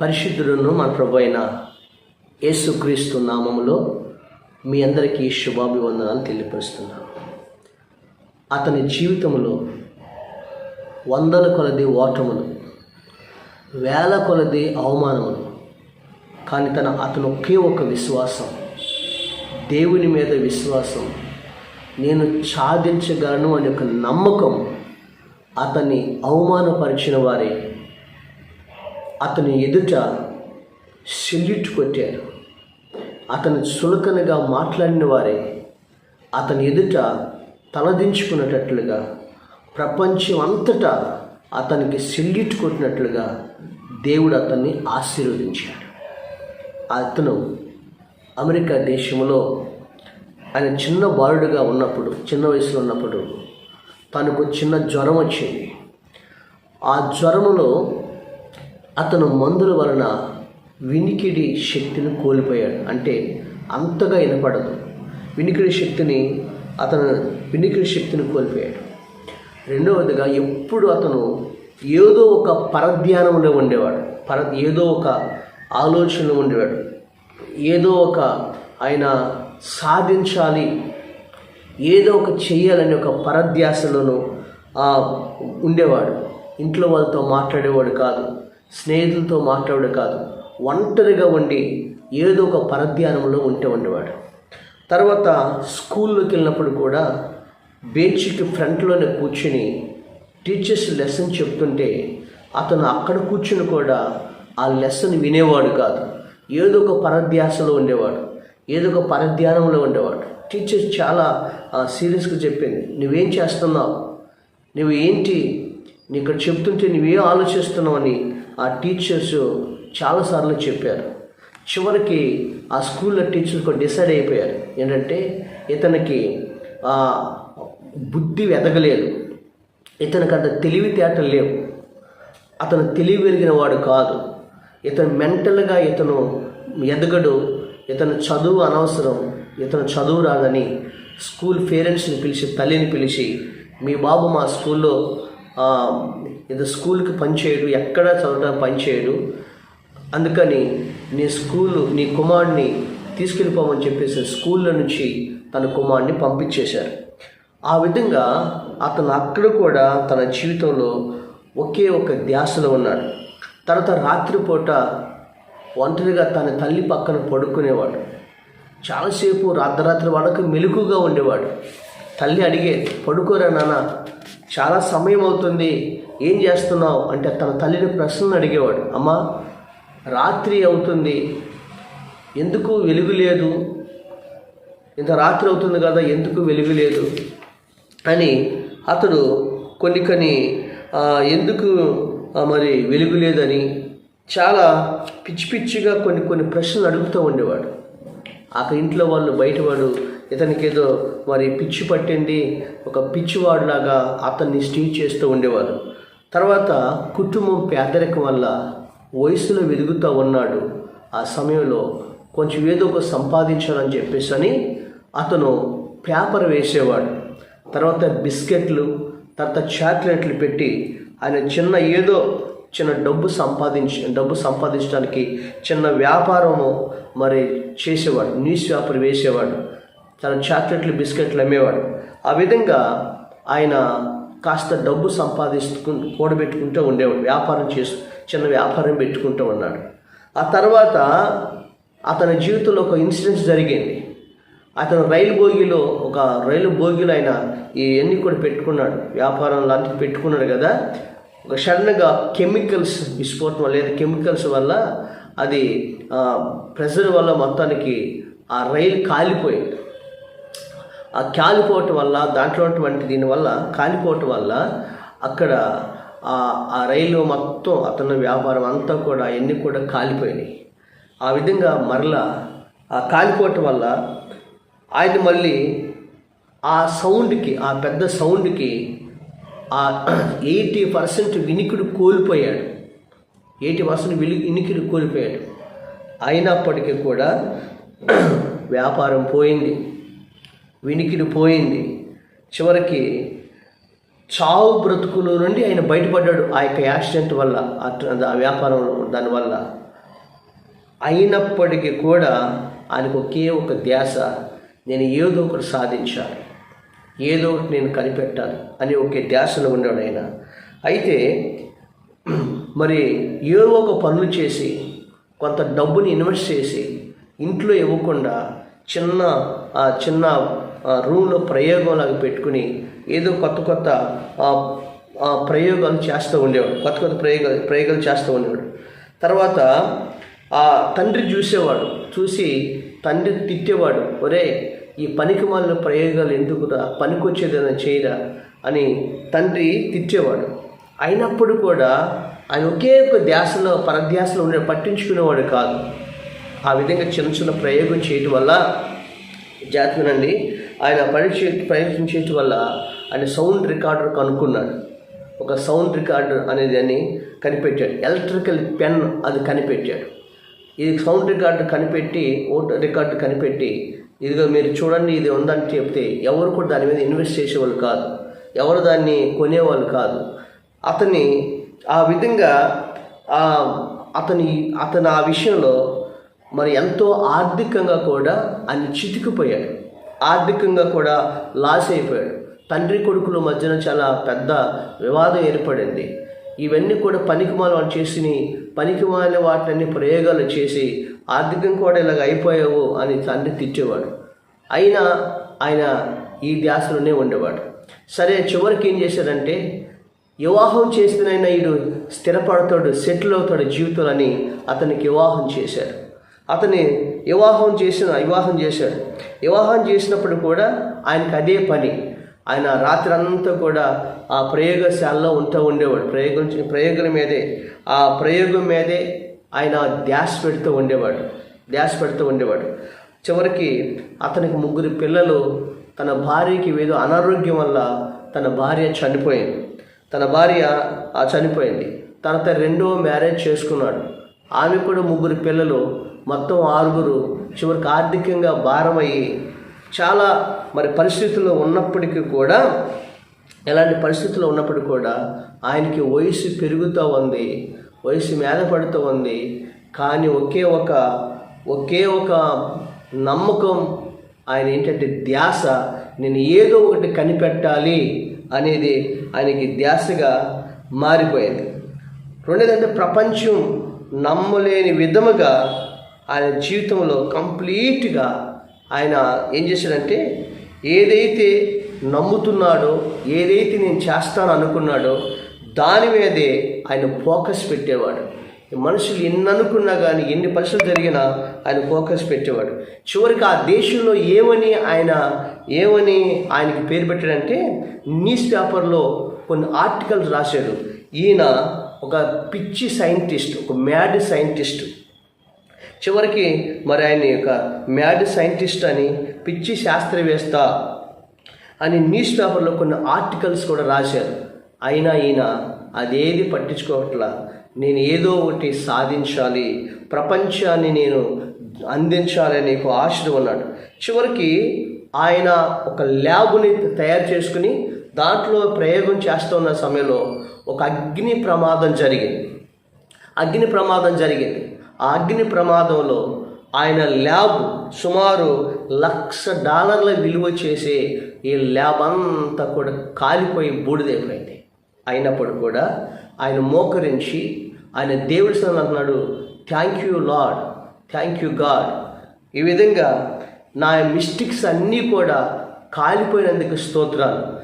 పరిశుద్ధులను మన ప్రభు అయిన యేసుక్రీస్తు నామములో మీ అందరికీ శుభాభివందనాలు తెలియపరుస్తున్నాను. అతని జీవితంలో వందల కొలది ఓటములు వేల కొలది అవమానములు కానీ తన అతను ఒకే ఒక విశ్వాసం దేవుని మీద విశ్వాసం నేను సాధించగలను అనే ఒక నమ్మకం అతన్ని అవమానపరిచిన వారే అతని ఎదుట సెల్యూట్ కొట్టారు. అతను చులకనగా మాట్లాడిన వారే అతని ఎదుట తలదించుకున్నట్లుగా ప్రపంచం అంతటా అతనికి సెల్యూట్ కొట్టినట్లుగా దేవుడు అతన్ని ఆశీర్వదించాడు. అతను అమెరికా దేశంలో ఆయన చిన్న బాలుడుగా ఉన్నప్పుడు చిన్న వయసులో ఉన్నప్పుడు తనకు చిన్న జ్వరం వచ్చింది. ఆ జ్వరములో అతను మందుల వలన వినికిడి శక్తిని కోల్పోయాడు. అంటే అంతగా వినపడదు. వినికిడి శక్తిని అతను వినికిడి శక్తిని కోల్పోయాడు. రెండవదిగా ఎప్పుడు అతను ఏదో ఒక పరధ్యానంలో ఉండేవాడు. పర ఏదో ఒక ఆలోచనలో ఉండేవాడు. ఏదో ఒక ఆయన సాధించాలి ఏదో ఒక చెయ్యాలని ఒక పరధ్యాసలోనూ ఉండేవాడు. ఇంట్లో వాళ్ళతో మాట్లాడేవాడు కాదు. స్నేహితులతో మాట్లాడు కాదు ఒంటరిగా ఉండి ఏదో ఒక పరధ్యానంలో ఉంటే ఉండేవాడు. తర్వాత స్కూల్లోకి వెళ్ళినప్పుడు కూడా బెంచ్కి ఫ్రంట్లోనే కూర్చుని టీచర్స్ లెసన్ చెప్తుంటే అతను అక్కడ కూర్చుని కూడా ఆ లెసన్ వినేవాడు కాదు. ఏదో ఒక పరధ్యాసలో ఉండేవాడు ఏదో ఒక పరధ్యానంలో ఉండేవాడు. టీచర్స్ చాలా సీరియస్గా చెప్పింది నువ్వేం చేస్తున్నావు? నువ్వు ఏంటి నీ ఇక్కడ చెప్తుంటే నువ్వేం ఆలోచిస్తున్నావు అని ఆ టీచర్స్ చాలాసార్లు చెప్పారు. చివరికి ఆ స్కూల్లో టీచర్స్ కూడా డిసైడ్ అయిపోయారు. ఏంటంటే ఇతనికి ఆ, బుద్ధి ఎదగలేదు ఇతనికి అంత తెలివితేటలు లేవు. అతను తెలివి వెలిగిన వాడు కాదు. ఇతను మెంటల్గా ఇతను ఎదగడు. ఇతను చదువు అనవసరం. ఇతను చదువు రాదని స్కూల్ పేరెంట్స్ని పిలిచి తల్లిని పిలిచి మీ బాబు మా స్కూల్లో ఏదో స్కూల్కి పనిచేయడు ఎక్కడ చదవటం పనిచేయడు అందుకని నీ స్కూలు నీ కుమారుడిని తీసుకెళ్ళిపోమని చెప్పేసి స్కూల్లో నుంచి తన కుమారుడిని పంపించేశారు. ఆ విధంగా అతను అక్కడ కూడా తన జీవితంలో ఒకే ఒక ధ్యాసలో ఉన్నాడు. తర్వాత రాత్రిపూట ఒంటరిగా తన తల్లి పక్కన పడుకునేవాడు. చాలాసేపు రాత్రి వాళ్ళకు మెలుకుగా ఉండేవాడు. తల్లి అడిగే పడుకోరా నాన్న చాలా సమయం అవుతుంది. ఏం చేస్తున్నావు? అంటే తన తల్లిని ప్రశ్నలు అడిగేవాడు. అమ్మా రాత్రి అవుతుంది. ఎందుకు వెలుగు లేదు? ఇంత రాత్రి అవుతుంది కదా ఎందుకు వెలుగు లేదు? అని అతడు కొన్ని కొన్ని ఎందుకు మరి వెలుగు లేదని చాలా పిచ్చి పిచ్చిగా కొన్ని కొన్ని ప్రశ్నలు అడుగుతూ ఉండేవాడు. ఆ ఇంట్లో వాళ్ళు బయటవాడు ఇతనికి ఏదో మరి పిచ్చి పట్టింది ఒక పిచ్చివాడులాగా అతన్ని స్టీచ్ చేస్తూ ఉండేవారు తర్వాత కుటుంబం పేదరికం వల్ల వయసులో వెలుగుతూ ఉన్నాడు. ఆ సమయంలో కొంచెం ఏదో ఒక సంపాదించాలని చెప్పేసి అని అతను పేపర్ వేసేవాడు. తర్వాత బిస్కెట్లు తర్వాత చాక్లెట్లు పెట్టి ఆయన చిన్న ఏదో చిన్న డబ్బు సంపాదించి డబ్బు సంపాదించడానికి చిన్న వ్యాపారము మరి చేసేవాడు న్యూస్ పేపర్ వేసేవాడు. చాలా చాక్లెట్లు బిస్కెట్లు అమ్మేవాడు. ఆ విధంగా ఆయన కాస్త డబ్బు సంపాదిస్తు కూడబెట్టుకుంటూ ఉండేవాడు. వ్యాపారం చేసు చిన్న వ్యాపారం పెట్టుకుంటూ ఉన్నాడు. ఆ తర్వాత అతని జీవితంలో ఒక ఇన్సిడెంట్ జరిగింది. అతను రైలు బోగిలో ఒక రైలు బోగిలో ఆయన ఇవన్నీ కూడా పెట్టుకున్నాడు. వ్యాపారం లాంటివి పెట్టుకున్నాడు కదా. ఒక సడన్గా కెమికల్స్ విస్ఫోటం లేదా కెమికల్స్ వల్ల అది ప్రెషర్ వల్ల మొత్తానికి ఆ రైలు కాలిపోయింది. ఆ కాలిపోవటం వల్ల దాంట్లో ఉన్నటువంటి దీనివల్ల కాలిపోవటం వల్ల అక్కడ ఆ ఆ రైలు మొత్తం అతని వ్యాపారం అంతా కూడా అన్నీ కూడా కాలిపోయినాయి. ఆ విధంగా మరలా ఆ కాలిపోవటం వల్ల ఆయన మళ్ళీ ఆ సౌండ్కి ఆ పెద్ద సౌండ్కి ఆ ఎయిటీ పర్సెంట్ వినికిడి కోల్పోయాడు. ఎయిటీ పర్సెంట్ విని వినికిడి కోల్పోయాడు. అయినప్పటికీ కూడా వ్యాపారం పోయింది. వినికిడి పోయింది. చివరికి చావు బ్రతుకుల నుండి ఆయన బయటపడ్డాడు ఆ యొక్క యాక్సిడెంట్ వల్ల ఆ ట్ర- వ్యాపారం దానివల్ల అయినప్పటికీ కూడా ఆయనకు ఒకే ఒక ధ్యాస నేను ఏదో ఒకటి సాధించాలి ఏదో ఒకటి నేను కనిపెట్టాలి అని ఒకే ధ్యాసలో ఉన్నాడు ఆయన. అయితే మరి ఏదో ఒక పనులు చేసి కొంత డబ్బుని ఇన్వెస్ట్ చేసి ఇంట్లో ఇవ్వకుండా చిన్న ఆ చిన్న రూమ్లో ప్రయోగంలాగా పెట్టుకుని ఏదో కొత్త కొత్త ప్రయోగాలు చేస్తూ ఉండేవాడు. కొత్త కొత్త ప్రయోగాలు ప్రయోగాలు చేస్తూ ఉండేవాడు. తర్వాత ఆ తండ్రి చూసేవాడు. చూసి తండ్రి తిట్టేవాడు. ఒరే ఈ పనికి మాలిన ప్రయోగాలు ఎందుకురా పనికొచ్చేదైనా చేయరా? అని తండ్రి తిట్టేవాడు. అయినప్పుడు కూడా ఆయన ఒకే ఒక ధ్యాసలో పరధ్యాసలో ఉండే పట్టించుకునేవాడు కాదు. ఆ విధంగా చిన్న చిన్న ప్రయోగం చేయటం వల్ల జాతీయనండి ఆయన పరీక్ష ప్రయత్నం వల్ల ఆయన సౌండ్ రికార్డర్ కనుక్కున్నాడు. ఒక సౌండ్ రికార్డర్ అనేది అని కనిపెట్టాడు. ఎలక్ట్రికల్ పెన్ అది కనిపెట్టాడు. ఇది సౌండ్ రికార్డర్ కనిపెట్టి ఓట్ రికార్డు కనిపెట్టి ఇదిగో మీరు చూడండి ఇది ఉందని చెప్తే ఎవరు కూడా దాని మీద ఇన్వెస్ట్ చేసేవాళ్ళు కాదు. ఎవరు దాన్ని కొనేవాళ్ళు కాదు. అతని ఆ విధంగా ఆ అతని అతను ఆ విషయంలో మరి ఎంతో ఆర్థికంగా కూడా ఆయన చితికిపోయాడు. ఆర్థికంగా కూడా లాస్ అయిపోయాడు. తండ్రి కొడుకుల మధ్యన చాలా పెద్ద వివాదం ఏర్పడింది. ఇవన్నీ కూడా పనికిమాల చేసి పనికిమాలిన వాటిని ప్రయోగాలు చేసి ఆర్థికం కూడా ఇలాగ అయిపోయావు అని తండ్రి తిట్టేవాడు. అయినా ఆయన ఈ ధ్యాసలోనే ఉండేవాడు. సరే చివరికి ఏం చేశాడంటే వివాహం చేసినైనా ఈడు స్థిరపడతాడు సెటిల్ అవుతాడు జీవితంలో అని అతనికి వివాహం చేశారు అతని వివాహం చేసిన వివాహం చేశాడు. వివాహం చేసినప్పుడు కూడా ఆయనకు అదే పని. ఆయన రాత్రి అంతా కూడా ఆ ప్రయోగశాలలో ఉంటూ ఉండేవాడు. ప్రయోగం ప్రయోగం మీదే. ఆ ప్రయోగం మీదే ఆయన ధ్యాస పెడుతూ ఉండేవాడు. ధ్యాస పెడుతూ ఉండేవాడు. చివరికి అతనికి ముగ్గురు పిల్లలు తన భార్యకి ఏదో అనారోగ్యం వల్ల తన భార్య చనిపోయింది. తన భార్య చనిపోయింది. తన రెండో మ్యారేజ్ చేసుకున్నాడు. ఆమె కూడా ముగ్గురు పిల్లలు మొత్తం ఆరుగురు చివరికి ఆర్థికంగా భారమయ్యి చాలా మరి పరిస్థితుల్లో ఉన్నప్పటికీ కూడా ఎలాంటి పరిస్థితుల్లో ఉన్నప్పటికీ కూడా ఆయనకి వయసు పెరుగుతూ ఉంది వయసు మీద పడుతూ ఉంది. కానీ ఒకే ఒక ఒకే ఒక నమ్మకం ఆయన ఏంటంటే ధ్యాస నేను ఏదో ఒకటి కనిపెట్టాలి అనేది ఆయనకి ధ్యాసగా మారిపోయింది. రెండోదంటే ప్రపంచం నమ్మలేని విధముగా ఆయన జీవితంలో కంప్లీట్గా ఆయన ఏం చేశాడంటే ఏదైతే నమ్ముతున్నాడో ఏదైతే నేను చేస్తాను అనుకున్నాడో దాని మీదే ఆయన ఫోకస్ పెట్టేవాడు. మనుషులు ఎన్ని అనుకున్నా కానీ ఎన్ని పరిస్థితులు జరిగినా ఆయన ఫోకస్ పెట్టేవాడు. చివరికి ఆ దేశంలో ఏమని ఆయన ఏమని ఆయనకి పేరు పెట్టాడంటే న్యూస్ పేపర్లో కొన్ని ఆర్టికల్స్ రాశాడు. ఈయన ఒక పిచ్చి సైంటిస్ట్ ఒక మ్యాడ్ సైంటిస్ట్. చివరికి మరి ఆయన యొక్క మ్యాడ్ సైంటిస్ట్ అని పిచ్చి శాస్త్రవేత్త అని న్యూస్ పేపర్లో కొన్ని ఆర్టికల్స్ కూడా రాశారు. అయినా ఈయన అదేది పట్టించుకోవట్లా. నేను ఏదో ఒకటి సాధించాలి. ప్రపంచాన్ని నేను అందించాలి అనే ఒక ఆశతో ఉన్నాడు చివరికి ఆయన ఒక ల్యాబ్ని తయారు చేసుకుని దాంట్లో ప్రయోగం చేస్తున్న సమయంలో ఒక అగ్ని ప్రమాదం జరిగింది. అగ్ని ప్రమాదం జరిగింది. అగ్ని ప్రమాదంలో ఆయన ల్యాబ్ సుమారు లక్ష డాలర్ల విలువ చేసే ఈ ల్యాబ్ అంతా కూడా కాలిపోయి బూడిదైపోయింది. అయినప్పుడు కూడా ఆయన మోకరించి ఆయన దేవుడి అంటున్నాడు thank you lord thank you God ఈ విధంగా నా మిస్టేక్స్ అన్నీ కూడా కాలిపోయినందుకు స్తోత్రాలు.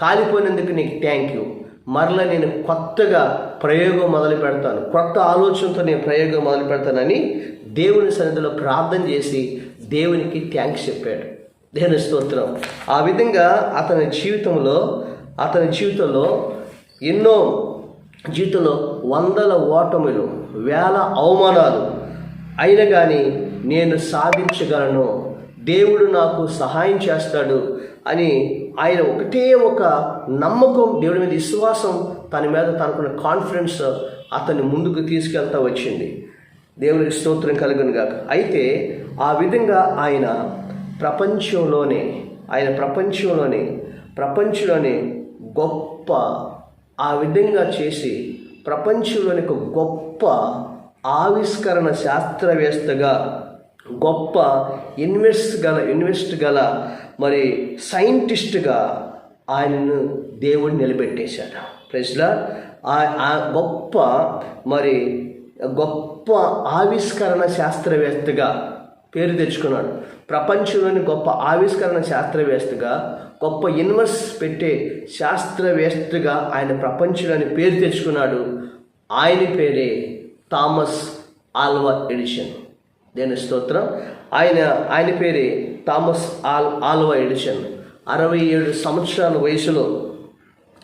కాలిపోయినందుకు నీకు థ్యాంక్ యూ మరల నేను కొత్తగా ప్రయోగం మొదలు పెడతాను. కొత్త ఆలోచనతో నేను ప్రయోగం మొదలు పెడతానని దేవుని సన్నిధిలో ప్రార్థన చేసి దేవునికి థ్యాంక్స్ చెప్పాడు. దేవుని స్తోత్రం. ఆ విధంగా అతని జీవితంలో అతని జీవితంలో ఎన్నో జీవితంలో వందల ఓటములు వేల అవమానాలు అయినా కానీ నేను సాధించగలను. దేవుడు నాకు సహాయం చేస్తాడు అని ఆయన ఒకటే ఒక నమ్మకం దేవుడి మీద విశ్వాసం తన మీద తనకున్న కాన్ఫిడెన్స్ అతన్ని ముందుకు తీసుకెళ్తా వచ్చింది. దేవుడికి స్తోత్రం కలుగును గాక. అయితే ఆ విధంగా ఆయన ప్రపంచంలోనే ఆయన ప్రపంచంలోనే ప్రపంచంలోనే గొప్ప ఆ విధంగా చేసి ప్రపంచంలోని ఒక గొప్ప ఆవిష్కరణ శాస్త్రవేత్తగా గొప్ప ఇన్వెస్ట్ గల ఇన్వెస్ట్ గల మరి సైంటిస్ట్గా ఆయనను దేవుడు నిలబెట్టేశాడు. ప్రజలా ఆ గొప్ప మరి గొప్ప ఆవిష్కరణ శాస్త్రవేత్తగా పేరు తెచ్చుకున్నాడు. ప్రపంచంలోని గొప్ప ఆవిష్కరణ శాస్త్రవేత్తగా గొప్ప ఇన్వర్స్ పెట్టే శాస్త్రవేత్తగా ఆయన ప్రపంచంలోని పేరు తెచ్చుకున్నాడు. ఆయన పేరే థామస్ ఆల్వా ఎడిషన్ దేని స్తోత్రం? ఆయన ఆయన పేరే థామస్ ఆల్ ఆల్వా ఎడిషన్ అరవై ఏడు సంవత్సరాల వయసులో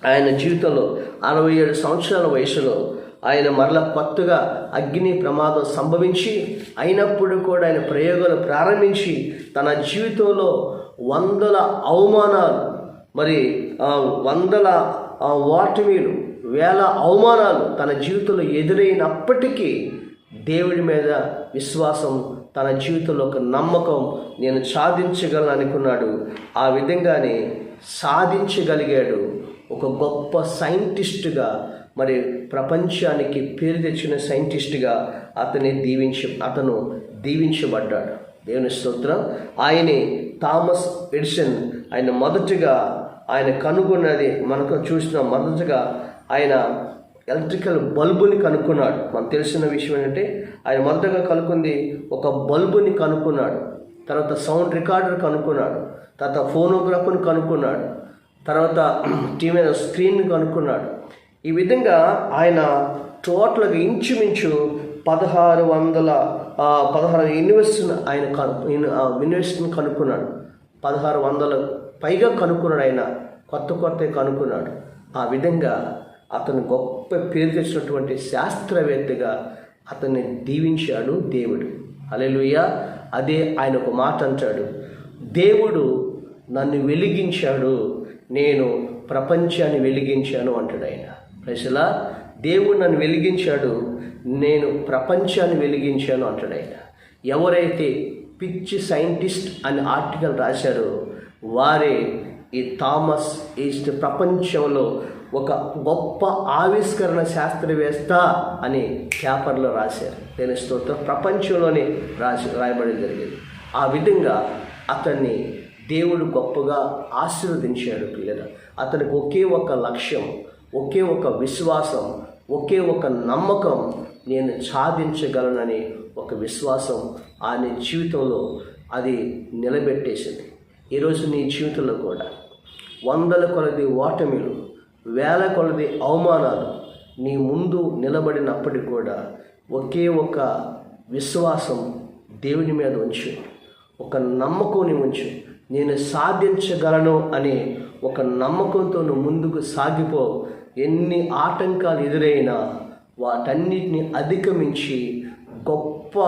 ఆయన జీవితంలో అరవై ఏడు సంవత్సరాల వయసులో ఆయన మరల కొత్తగా అగ్ని ప్రమాదం సంభవించి అయినప్పుడు కూడా ఆయన ప్రయోగాలు ప్రారంభించి తన జీవితంలో వందల అవమానాలు మరి వందల వాటి ఓటమిలు వేల అవమానాలు తన జీవితంలో ఎదురైనప్పటికీ దేవుడి మీద విశ్వాసం తన జీవితంలో ఒక నమ్మకం నేను సాధించగలను అనుకున్నాడు. ఆ విధంగానే సాధించగలిగాడు. ఒక గొప్ప సైంటిస్టుగా మరి ప్రపంచానికి పేరు తెచ్చిన సైంటిస్టుగా అతని దీవించి అతను దీవించబడ్డాడు. దేవుని స్తోత్రం. ఆయనే థామస్ ఎడిసన్. ఆయన మొదటిగా ఆయన కనుగొన్నది మనకు చూసిన మొదటగా ఆయన ఎలక్ట్రికల్ బల్బుని కనుక్కున్నాడు. మనకు తెలిసిన విషయం ఏంటంటే ఆయన మొదటగా కనుక్కుంది ఒక బల్బుని కనుక్కున్నాడు. తర్వాత సౌండ్ రికార్డర్ కనుక్కున్నాడు. తర్వాత ఫోనోగ్రాఫ్ని కనుక్కున్నాడు. తర్వాత టీవీ స్క్రీన్ని కనుక్కున్నాడు. ఈ విధంగా ఆయన టోటల్గా ఇంచుమించు పదహారు వందల పదహారు యూనివర్సిటీని ఆయన కను యూనివర్సిటీని కనుక్కున్నాడు. పదహారు వందల పైగా కనుక్కున్నాడు ఆయన. కొత్త కొత్త కనుక్కున్నాడు. ఆ విధంగా అతను గొప్ప పేరు తెచ్చినటువంటి శాస్త్రవేత్తగా అతన్ని దీవించాడు దేవుడు. అలెలుయ్య అదే ఆయన ఒక మాట అంటాడు. దేవుడు నన్ను వెలిగించాడు నేను ప్రపంచాన్ని వెలిగించాను అంటాడు ఆయన. ప్రజలా దేవుడు నన్ను వెలిగించాడు నేను ప్రపంచాన్ని వెలిగించాను అంటాడు ఆయన. ఎవరైతే పిచ్చి సైంటిస్ట్ అని ఆర్టికల్ రాశారో వారే ఈ థామస్ ఈస్ట్ ప్రపంచంలో ఒక గొప్ప ఆవిష్కరణ శాస్త్రవేత్త అని పేపర్లో రాశారు. నేను స్తోత్రం ప్రపంచంలోనే రాసి రాయబడి జరిగింది. ఆ విధంగా అతన్ని దేవుడు గొప్పగా ఆశీర్వదించాడు పిల్లల. అతనికి ఒకే ఒక లక్ష్యం ఒకే ఒక విశ్వాసం ఒకే ఒక నమ్మకం నేను సాధించగలనని ఒక విశ్వాసం ఆయన జీవితంలో అది నిలబెట్టేసింది. ఈరోజు నీ జీవితంలో కూడా వందల కొలది ఓటమిలు వేల కొలది అవమానాలు నీ ముందు నిలబడినప్పటికీ కూడా ఒకే ఒక విశ్వాసం దేవుని మీద ఉంచు. ఒక నమ్మకంని ఉంచు. నేను సాధించగలను అనే ఒక నమ్మకంతో నువ్వు ముందుకు సాగిపో. ఎన్ని ఆటంకాలు ఎదురైనా వాటన్నిటిని అధిగమించి గొప్ప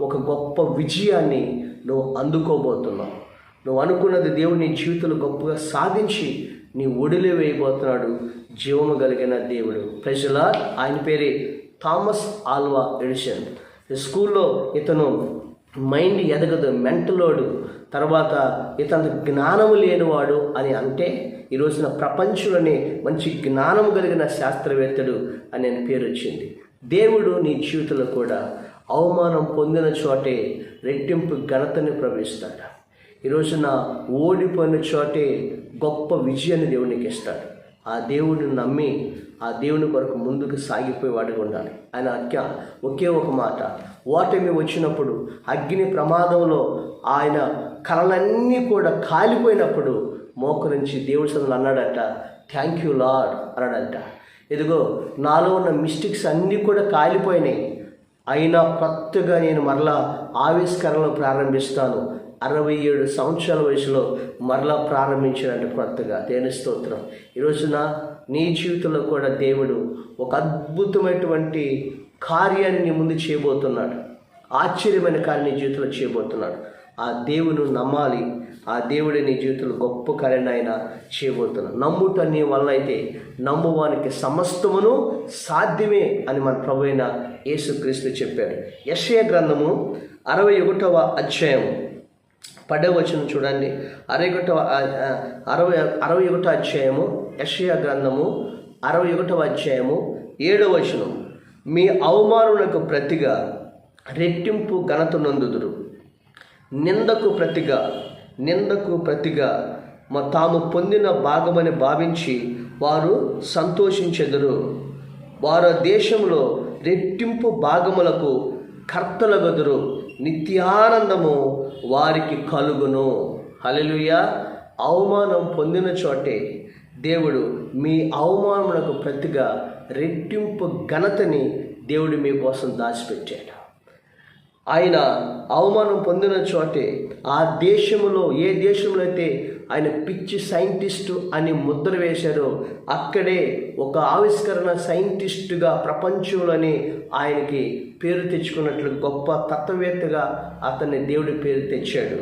ఒక గొప్ప విజయాన్ని నువ్వు అందుకోబోతున్నావు. నువ్వు అనుకున్నది దేవుని జీవితంలో గొప్పగా సాధించి నీ ఒడిలో వేయబోతున్నాడు జీవము కలిగిన దేవుడు. ప్రజల ఆయన పేరే థామస్ ఆల్వా ఎడిషన్ స్కూల్లో ఇతను మైండ్ ఎదగదు మెంటలోడు తర్వాత ఇతను జ్ఞానము లేనివాడు అని అంటే ఈ రోజున ప్రపంచంలోనే మంచి జ్ఞానం కలిగిన శాస్త్రవేత్తడు అని పేరు వచ్చింది. దేవుడు నీ జీవితంలో కూడా అవమానం పొందిన చోటే రెట్టింపు ఘనతని ప్రవేశిస్తాడు ఈ రోజున ఓడిపోయిన చోటే గొప్ప విజయాన్ని దేవునికి ఇస్తాడు ఆ దేవుడిని నమ్మి ఆ దేవుని కొరకు ముందుకు సాగిపోయేవాడిగా ఉండాలి. ఆయన అక్క ఒకే ఒక మాట. ఓటమి వచ్చినప్పుడు అగ్ని ప్రమాదంలో ఆయన కళలన్నీ కూడా కాలిపోయినప్పుడు మోకరించి దేవుడి సందులు అన్నాడట థ్యాంక్ యూ లాడ్ అన్నాడట. ఇదిగో నాలో ఉన్న మిస్టేక్స్ అన్నీ కూడా కాలిపోయినాయి. అయినా కొత్తగా నేను మరలా ఆవిష్కరణలు ప్రారంభిస్తాను. అరవై ఏడు సంవత్సరాల వయసులో మరలా ప్రారంభించినట్టు కొత్తగా. దేని స్తోత్రం. ఈ రోజున నీ జీవితంలో కూడా దేవుడు ఒక అద్భుతమైనటువంటి కార్యాన్ని నీ ముందు చేయబోతున్నాడు. ఆశ్చర్యమైన కార్యం నీ జీవితంలో చేయబోతున్నాడు. ఆ దేవుని నమ్మాలి. ఆ దేవుడి నీ జీవితంలో గొప్ప కార్యాన్ని ఆయన చేయబోతున్నాడు. నమ్ముట నీ వలన అయితే నమ్మువానికి సమస్తమును సాధ్యమే అని మన ప్రభు అయిన యేసుక్రీస్తు చెప్పాడు. యశయ గ్రంథము అరవై ఒకటవ అధ్యాయము. పడవ వచనం చూడండి. అరవై ఒకటవ అరవై అరవై ఒకటో అధ్యాయము యషయా గ్రంథము అరవై ఒకటవ అధ్యాయము ఏడవ వచనం. మీ అవమానులకు ప్రతిగా రెట్టింపు ఘనత నందుదురు. నిందకు ప్రతిగా నిందకు ప్రతిగా మా తాము పొందిన భాగమని భావించి వారు సంతోషించెదరు. వారు దేశంలో రెట్టింపు భాగములకు కర్తలగదురు. నిత్యానందము వారికి కలుగును. హలలుయ అవమానం పొందిన చోటే దేవుడు మీ అవమానములకు ప్రతిగా రెట్టింపు ఘనతని దేవుడు మీకోసం దాచిపెట్టాడు. ఆయన అవమానం పొందిన చోటే ఆ దేశంలో ఏ దేశంలో అయితే ఆయన పిచ్చి సైంటిస్టు అని ముద్ర వేశారో అక్కడే ఒక ఆవిష్కరణ సైంటిస్టుగా ప్రపంచంలోనే ఆయనకి పేరు తెచ్చుకున్నట్లు గొప్ప తత్వవేత్తగా అతన్ని దేవుడి పేరు తెచ్చాడు.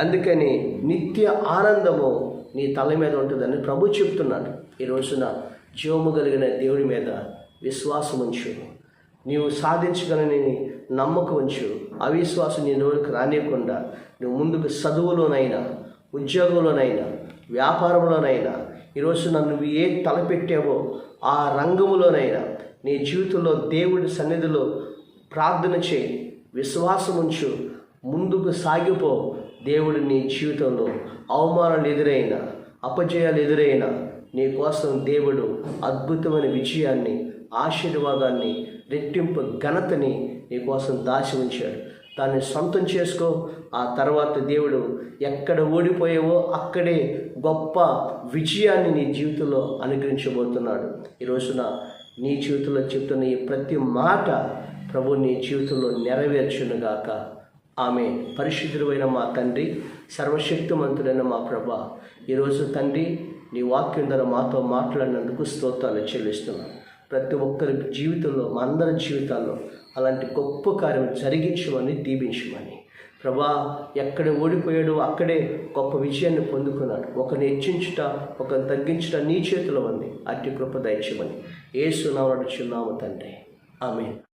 అందుకని నిత్య ఆనందము నీ తల మీద ఉంటుందని ప్రభు చెప్తున్నాడు. ఈ రోజున జీవము కలిగిన దేవుడి మీద విశ్వాసం ఉంచు నీవు సాధించగలనని నమ్మకం ఉంచు. అవిశ్వాసం నీ నోటికి రానియకుండా నువ్వు ముందుకు చదువులోనైనా ఉద్యోగంలోనైనా వ్యాపారంలోనైనా ఈరోజు నువ్వు ఏ తలపెట్టావో ఆ రంగములోనైనా నీ జీవితంలో దేవుడి సన్నిధిలో ప్రార్థన చేయి. విశ్వాసం ఉంచు. ముందుకు సాగిపో. దేవుడు నీ జీవితంలో అవమానాలు ఎదురైనా అపజయాలు ఎదురైనా నీ కోసం దేవుడు అద్భుతమైన విజయాన్ని ఆశీర్వాదాన్ని రెట్టింపు ఘనతని నీకోసం దాచి ఉంచాడు. దాన్ని సొంతం చేసుకో. ఆ తర్వాత దేవుడు ఎక్కడ ఓడిపోయావో అక్కడే గొప్ప విజయాన్ని నీ జీవితంలో అనుగ్రహించబోతున్నాడు. ఈ రోజున నీ జీవితంలో చెప్తున్న ఈ ప్రతి మాట ప్రభు నీ జీవితంలో నెరవేర్చునుగాక. ఆమె పరిశుద్ధుడైన మా తండ్రి సర్వశక్తిమంతుడైన మా ప్రభ. ఈరోజు తండ్రి నీ వాక్యం ద్వారా మాతో మాట్లాడినందుకు స్తోత్రాలు చెల్లిస్తున్నాను ప్రతి ఒక్కరి జీవితంలో మా అందరి జీవితాల్లో అలాంటి గొప్ప కార్యం జరిగించమని దీవించమని. ప్రభా ఎక్కడ ఓడిపోయాడో అక్కడే గొప్ప విజయాన్ని పొందుకున్నాడు. ఒకరిని హెచ్చించుట ఒకరిని తగ్గించుట నీ చేతిలో ఉంది. అట్టి కృప దయచమని ఏ సునామడు తండ్రి. ఆమె